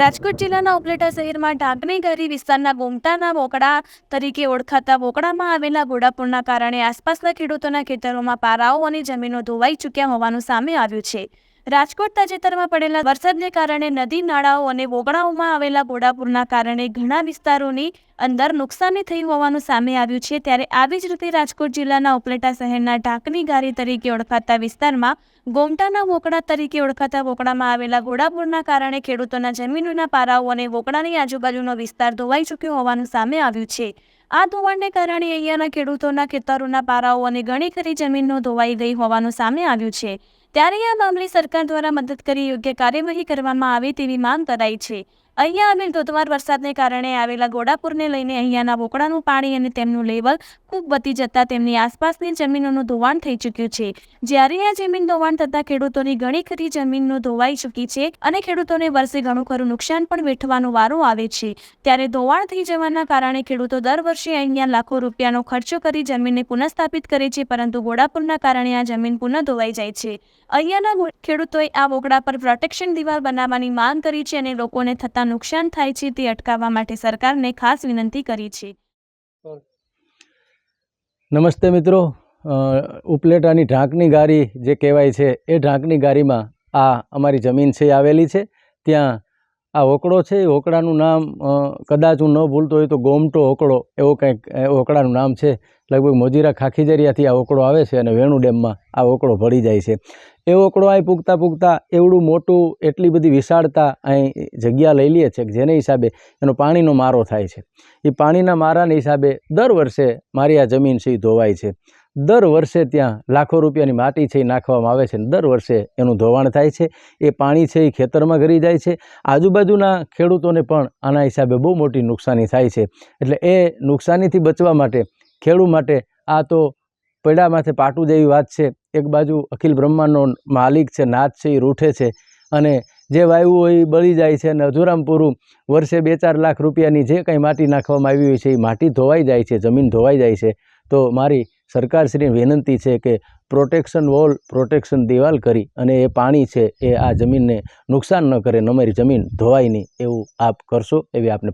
રાજકોટ જિલ્લાના ઉપલેટા શહેરમાં ઢાંકણી ગરી વિસ્તારના ગોમટાના બોકડા તરીકે ઓળખાતા બોકડામાં આવેલા ગોડાપુરના કારણે આસપાસના ખેડૂતોના ખેતરોમાં પારાઓ અને જમીનો ધોવાઈ ચૂક્યા હોવાનું સામે આવ્યું છે. રાજકોટ તાજેતરમાં પડેલા વરસાદને કારણે નદી, નાળાઓ અને વોકડાઓમાં આવેલા બોડાપુરના કારણે ઘણા વિસ્તારોની અંદર નુકસાની થઈ હોવાનું સામે આવ્યું છે. ત્યારે આવી જ રીતે રાજકોટ જિલ્લાના ઉપલેટા શહેરના ઢાંકની ગારી તરીકે ઓળખાતા વિસ્તારમાં ગોમટાના વોકડા તરીકે ઓળખાતા વોકડામાં આવેલા ઘોડાપુરના કારણે ખેડૂતોના જમીનોના પારાઓ અને વોકડાની આજુબાજુનો વિસ્તાર ધોવાઈ ચૂક્યો હોવાનું સામે આવ્યું છે. આ ધોવાણને કારણે અહીંયાના ખેડૂતોના ખેતરોના પારાઓ અને ઘણી ખરી જમીનો ધોવાઈ ગઈ હોવાનું સામે આવ્યું છે. ત્યારે આ મામલે સરકાર દ્વારા મદદ કરી યોગ્ય કાર્યવાહી કરવામાં આવે તેવી માંગ કરાઈ છે. અહીંયા આવેલ ધોધમાર વરસાદને કારણે આવેલા ગોડાપુરને લઈને અહીંયાના વોકડાનું પાણી અને તેમનું લેવલ ખૂબ વધી જતાં તેમની આસપાસની જમીનોનું ધોવાણ થઈ ચૂક્યું છે. જ્યારે આ જમીન ધોવાણ થતાં ખેડૂતોની ઘણી ખરી જમીનનો ધોવાઈ ચૂકી છે અને ખેડૂતોને વર્ષે ઘણું ખરું નુકસાન પણ વેઠવાનો વારો આવે છે. ત્યારે ધોવાણ થઈ જવાના કારણે ખેડૂતો દર વર્ષે અહીંયા લાખો રૂપિયાનો ખર્ચો કરી જમીનને પુનઃસ્થાપિત કરે છે, પરંતુ ગોડાપુરના કારણે આ જમીન પુનઃ ધોવાઈ જાય છે. અહીંયાના ખેડૂતોએ આ વોકડા પર પ્રોટેક્શન દિવાલ બનાવવાની માંગ કરી છે અને લોકોને થતા નુકસાન થાય છે તે અટકાવવા માટે સરકારને ખાસ વિનંતી કરી છે. નમસ્તે મિત્રો. ઉપલેટાની ઢાંકની ગારી જે કહેવાય છે એ ઢાંકની ગારીમાં આ અમારી જમીન છે આવેલી છે. ત્યાં આ ઓકળો છે, એ ઓકળાનું નામ કદાચ હું ન ભૂલતો હોય તો ગોમટો ઓકળો એવો કંઈક ઓકળાનું નામ છે. લગભગ મોજીરા ખાખીજરિયાથી આ ઓકળો આવે છે અને વેણુ ડેમમાં આ ઓકળો ભળી જાય છે. એ ઓકડો અહીં પૂગતા પૂગતા એવડું મોટું, એટલી બધી વિશાળતા અહીં જગ્યા લઈ લે છે જેને હિસાબે એનો પાણીનો મારો થાય છે. એ પાણીના મારાના હિસાબે દર વર્ષે મારી આ જમીન છે ધોવાય છે. દર વર્ષે ત્યાં લાખો રૂપિયાની માટી છે એ નાખવામાં આવે છે દર વર્ષે એનું ધોવાણ થાય છે. એ પાણી છે એ ખેતરમાં ઘરી જાય છે. આજુબાજુના ખેડૂતોને પણ આના હિસાબે બહુ મોટી નુકસાની થાય છે. એટલે એ નુકસાનીથી બચવા માટે, ખેડૂત માટે આ તો પૈડા માથે પાટું જેવી વાત છે. એક બાજુ અખિલ બ્રહ્માંડનો માલિક છે, નાથ છે, એ રૂઠે છે અને જે વાયુ હોય એ બળી જાય છે અને અધૂરામ પૂરું વર્ષે બે ચાર લાખ રૂપિયાની જે કંઈ માટી નાખવામાં આવી હોય છે એ માટી ધોવાઈ જાય છે, જમીન ધોવાઈ જાય છે. તો મારી સરકારશ્રીની વિનંતી છે કે પ્રોટેક્શન વોલ, પ્રોટેક્શન દિવાલ કરી અને એ પાણી છે એ આ જમીનને નુકસાન ન કરે ન અમારી જમીન ધોવાય નહીં એવું આપ કરશો એવી આપને